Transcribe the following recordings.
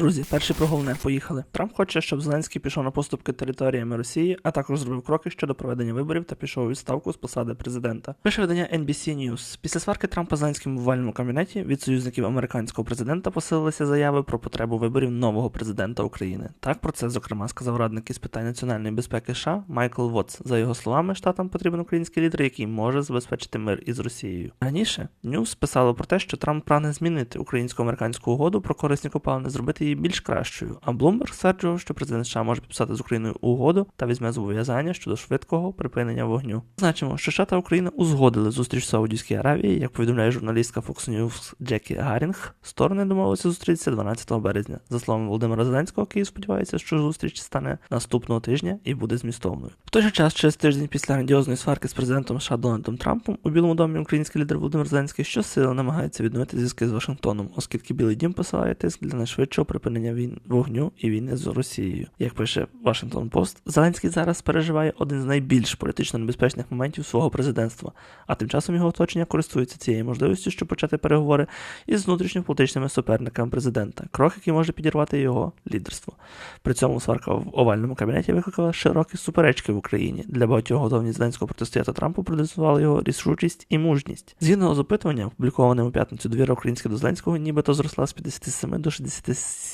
Друзі, перший про головне, поїхали. Трамп хоче, щоб Зеленський пішов на поступки територіями Росії, а також зробив кроки щодо проведення виборів та пішов у відставку з посади президента. Пише видання NBC News. Після сварки Трампа з Зеленським в овальному кабінеті від союзників американського президента посилилися заяви про потребу виборів нового президента України. Так про це зокрема сказав радник із питань національної безпеки США Майкл Вотс. За його словами, штатам потрібен український лідер, який може забезпечити мир із Росією. Раніше News писало про те, що Трамп прагне змінити українсько-американську угоду про корисні копалини, зробити більш кращою. А Блумберг стверджував, що президент США може підписати з Україною угоду та візьме зобов'язання щодо швидкого припинення вогню. Значимо, що США та Україна узгодили зустріч в Саудівській Аравії, як повідомляє журналістка Fox News Джекі Гарінг. Сторони домовилися зустрітися 12 березня. За словами Володимира Зеленського, Київ сподівається, що зустріч стане наступного тижня і буде змістовною. В той же час, через тиждень після грандіозної сварки з президентом США Дональдом Трампом, у Білому домі український лідер Володимир Зеленський щосили намагається відновити зв'язки з Вашингтоном, оскільки Білий Дім посилає тиск для найшвидшого припинення війн вогню і війни з Росією. Як пише Вашингтон Пост, Зеленський зараз переживає один з найбільш політично небезпечних моментів свого президентства, а тим часом його оточення користується цією можливістю, щоб почати переговори із внутрішньополітичними суперниками президента, крок, який може підірвати його лідерство. При цьому сварка в овальному кабінеті викликала широкі суперечки в Україні. Для багатьох готовність Зеленського протистояти Трампу продемонстрували його рішучість і мужність. Згідно з опитуванням, опублікованим у п'ятницю довіра українська до Зеленського, нібито зросла з 57 до 67%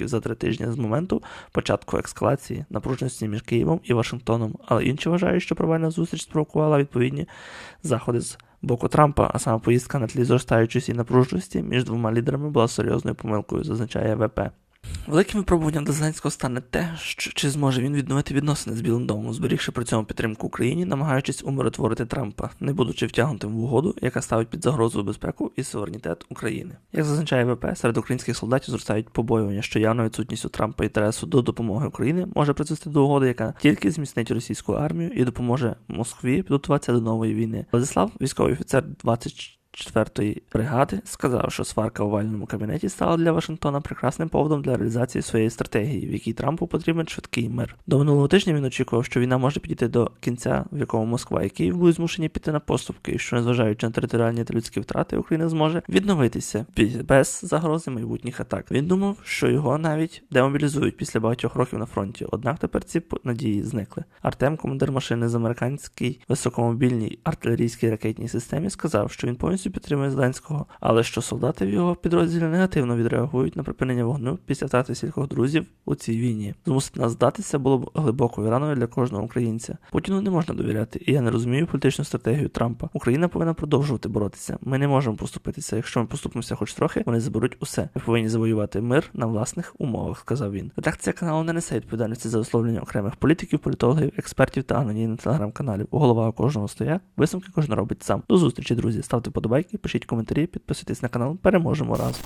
за три тижні з моменту початку ескалації напруженості між Києвом і Вашингтоном. Але інші вважають, що провальна зустріч спровокувала відповідні заходи з боку Трампа, а саме поїздка на тлі зростаючої напруженості між двома лідерами була серйозною помилкою, зазначає ВП. Великим випробуванням для Зеленського стане те, що чи зможе він відновити відносини з Білим домом, зберігши при цьому підтримку Україні, намагаючись умиротворити Трампа, не будучи втягнутим в угоду, яка ставить під загрозу безпеку і суверенітет України. Як зазначає ВП, серед українських солдатів зростають побоювання, що явна відсутність у Трампа інтересу до допомоги Україні може призвести до угоди, яка тільки зміцнить російську армію і допоможе Москві підготуватися до нової війни. Владислав, військовий офіцер 20 4-ї бригади сказав, що сварка в овальному кабінеті стала для Вашингтона прекрасним поводом для реалізації своєї стратегії, в якій Трампу потрібен швидкий мир. До минулого тижня він очікував, що війна може підійти до кінця, в якому Москва і Київ будуть змушені піти на поступки, і що, незважаючи на територіальні та людські втрати, Україна зможе відновитися без загрози майбутніх атак. Він думав, що його навіть демобілізують після багатьох років на фронті. Однак тепер ці надії зникли. Артем, командир машини з американській високомобільній артилерійській ракетній системі, сказав, що він повністю підтримує Зеленського, але що солдати в його підрозділі негативно відреагують на припинення вогню після втрати стількох друзів у цій війні. Змусити нас здатися було б глибокою раною для кожного українця. Путіну не можна довіряти, і я не розумію політичну стратегію Трампа. Україна повинна продовжувати боротися. Ми не можемо поступитися. Якщо ми поступимося хоч трохи, вони заберуть усе. Ми повинні завоювати мир на власних умовах, сказав він. Редакція каналу не несе відповідальності за висловлення окремих політиків, політологів, експертів та анонімних телеграм-каналів. Голова кожного стоя, висновки кожен робить сам. До зустрічі, друзі. Ставте подобайки, пишіть коментарі, підписуйтесь на канал. Переможемо разом.